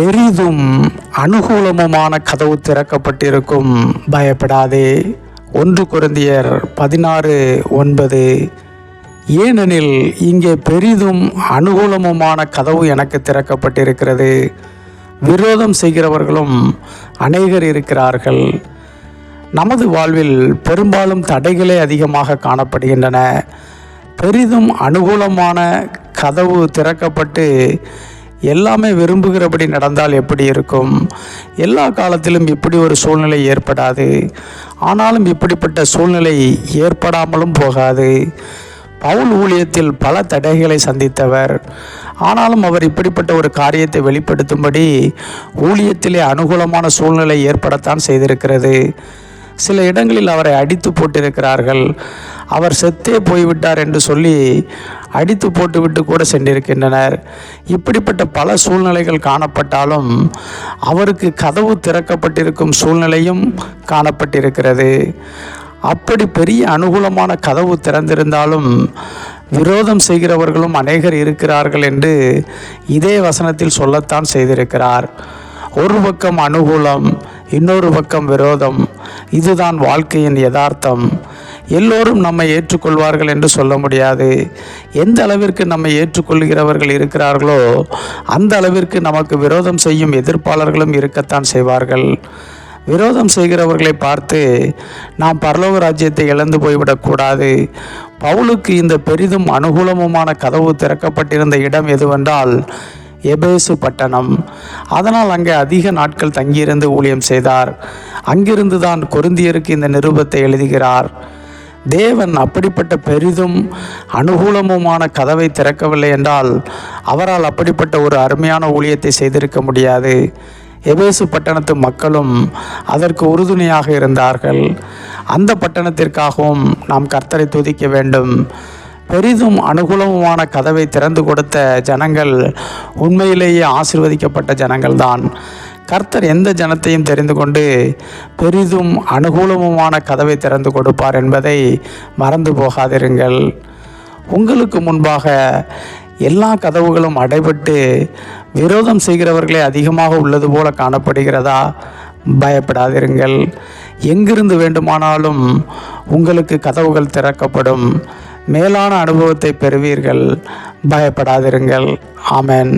பெரிதும் அனுகூலமுமான கதவு திறக்கப்பட்டிருக்கும். பயப்படாதே. ஒன்று குருந்தியர் பதினாறு ஒன்பது. ஏனெனில் இங்கே பெரிதும் அனுகூலமுமான கதவு எனக்கு திறக்கப்பட்டிருக்கிறது. விரோதம் செய்கிறவர்களும் அநேகர் இருக்கிறார்கள். நமது வாழ்வில் பெரும்பாலும் தடைகளே அதிகமாக காணப்படுகின்றன. பெரிதும் அனுகூலமான கதவு திறக்கப்பட்டு எல்லாமே விரும்புகிறபடி நடந்தால் எப்படி இருக்கும்? எல்லா காலத்திலும் இப்படி ஒரு சூழ்நிலை ஏற்படாது. ஆனாலும் இப்படிப்பட்ட சூழ்நிலை ஏற்படாமலும் போகாது. பவுல் ஊழியத்தில் பல தடைகளை சந்தித்தவர். ஆனாலும் அவர் இப்படிப்பட்ட ஒரு காரியத்தை வெளிப்படுத்தும்படி ஊழியத்திலே அனுகூலமான சூழ்நிலை ஏற்படத்தான் செய்திருக்கிறது. சில இடங்களில் அவரை அடித்து போட்டிருக்கிறார்கள். அவர் செத்தே போய்விட்டார் என்று சொல்லி அடித்து போட்டுவிட்டு கூட சென்றிருக்கின்றனர். இப்படிப்பட்ட பல சூழ்நிலைகள் காணப்பட்டாலும் அவருக்கு கதவு திறக்கப்பட்டிருக்கும் சூழ்நிலையும் காணப்பட்டிருக்கிறது. அப்படி பெரிய அனுகூலமான கதவு திறந்திருந்தாலும் விரோதம் செய்கிறவர்களும் அநேகர் இருக்கிறார்கள் என்று இதே வசனத்தில் சொல்லத்தான் செய்திருக்கிறார். ஒரு பக்கம் அனுகூலம் இன்னொரு பக்கம் விரோதம். இதுதான் வாழ்க்கையின் யதார்த்தம். எல்லோரும் நம்மை ஏற்றுக்கொள்வார்கள் என்று சொல்ல முடியாது. எந்த அளவிற்கு நம்மை ஏற்றுக்கொள்கிறவர்கள் இருக்கிறார்களோ அந்த அளவிற்கு நமக்கு விரோதம் செய்யும் எதிர்ப்பாளர்களும் இருக்கத்தான் செய்வார்கள். விரோதம் செய்கிறவர்களை பார்த்து நாம் பரலோக ராஜ்யத்தை இழந்து போய்விடக்கூடாது பவுலுக்கு இந்த பெரிதும் அனுகூலமுமான கதவு திறக்கப்பட்டிருந்த இடம் எதுவென்றால் எபேசு பட்டணம். அதனால் அங்கே அதிக நாட்கள் தங்கியிருந்து ஊழியம் செய்தார். அங்கிருந்து தான் கொருந்தியருக்கு இந்த நிருபத்தை எழுதுகிறார். தேவன் அப்படிப்பட்ட பெரிதும் அனுகூலமுமான கதவை திறக்கவில்லை என்றால் அவரால் அப்படிப்பட்ட ஒரு அருமையான ஊழியத்தை செய்திருக்க முடியாது. எபேசு பட்டணத்து மக்களும் அதற்கு உறுதுணையாக இருந்தார்கள். அந்த பட்டணத்திற்காகவும் நாம் கர்த்தரை துதிக்க வேண்டும். பெரிதும் அனுகூலமுமான கதவை திறந்து கொடுத்த ஜனங்கள் உண்மையிலேயே ஆசிர்வதிக்கப்பட்ட ஜனங்கள்தான். கர்த்தர் எந்த ஜனத்தையும் தெரிந்து கொண்டு பெரிதும் அனுகூலமுமான கதவை திறந்து கொடுப்பார் என்பதை மறந்து போகாதிருங்கள். உங்களுக்கு முன்பாக எல்லா கதவுகளும் அடைபட்டு விரோதம் செய்கிறவர்களே அதிகமாக உள்ளது போல காணப்படுகிறதா? பயப்படாதிருங்கள். எங்கிருந்து வேண்டுமானாலும் உங்களுக்கு கதவுகள் திறக்கப்படும். மேலான அனுபவத்தை பெறுவீர்கள். பயப்படாதிருங்கள். ஆமேன்.